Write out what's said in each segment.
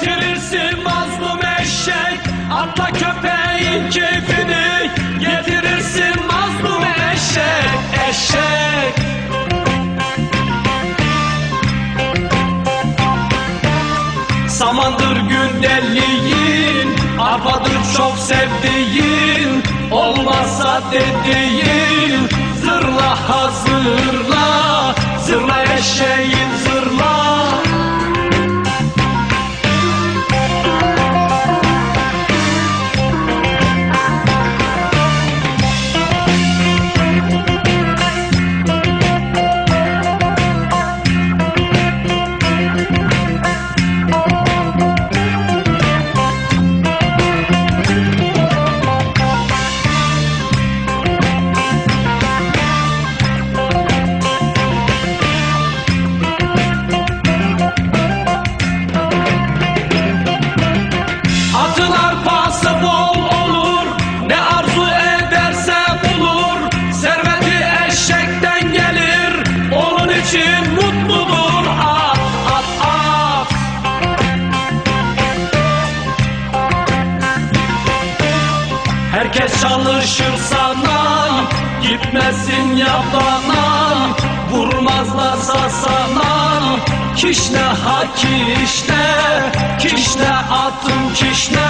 Getirirsin mazlum eşek. Atla köpeğin keyfini Getirirsin mazlum eşek Eşek. Samandır gündelliğin Arpadır çok sevdiğin. Olmazsa dediğin Zırla hazırla Zırla eşeğin Herkes çalışır sana Gitmesin yabana Vurmazlarsa sana Kişne ha kişne Kişne atın kişne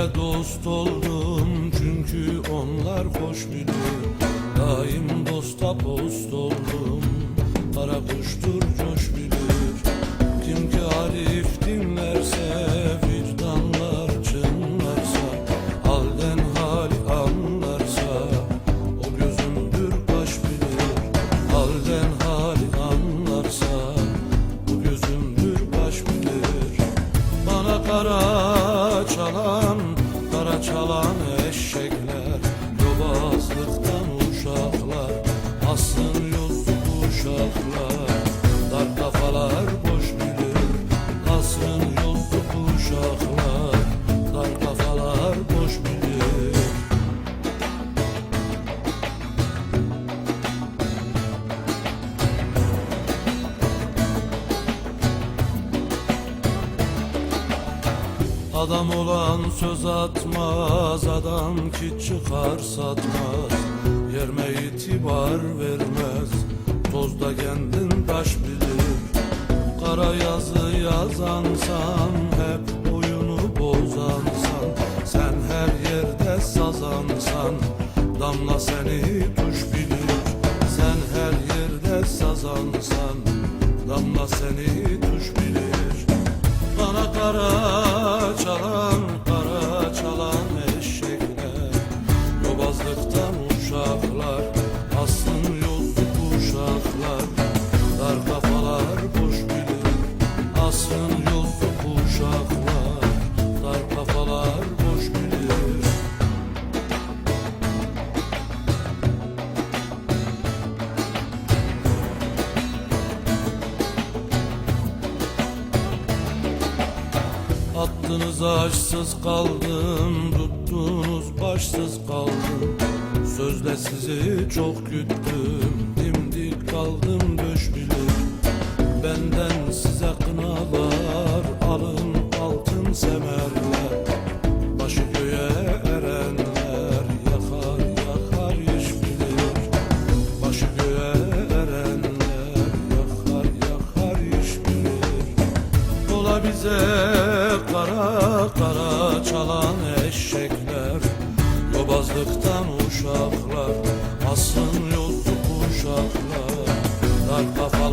Halim'le dost oldum çünkü onlar hoş bilir. Daim dosta post oldum Kara kuştur coş bilir. Kim ki Arif dinlerse vicdanlar çınlarsa Halden hali anlarsa o gözümdür baş bilir. Halden hali anlarsa bu gözümdür baş bilir. Bana kara çalan, kara çalan Adam olan söz atmaz Adam ki çıkar satmaz. Yerme itibar vermez Tozda kendin taş bilir. Kara yazı yazansan Hep oyunu bozansan Sen her yerde sazansan Damla seni tuş bilir. Sen her yerde sazansan Damla seni tuş bilir. Bana kara uşaklar kafalar boş bilir. Attınız aşsız kaldım Tuttunuz başsız kaldım. Sözle sizi çok güttüm Dimdik kaldım döş bilir. Benden kara çalan eşekler Yobazlıktan uşaklar Asın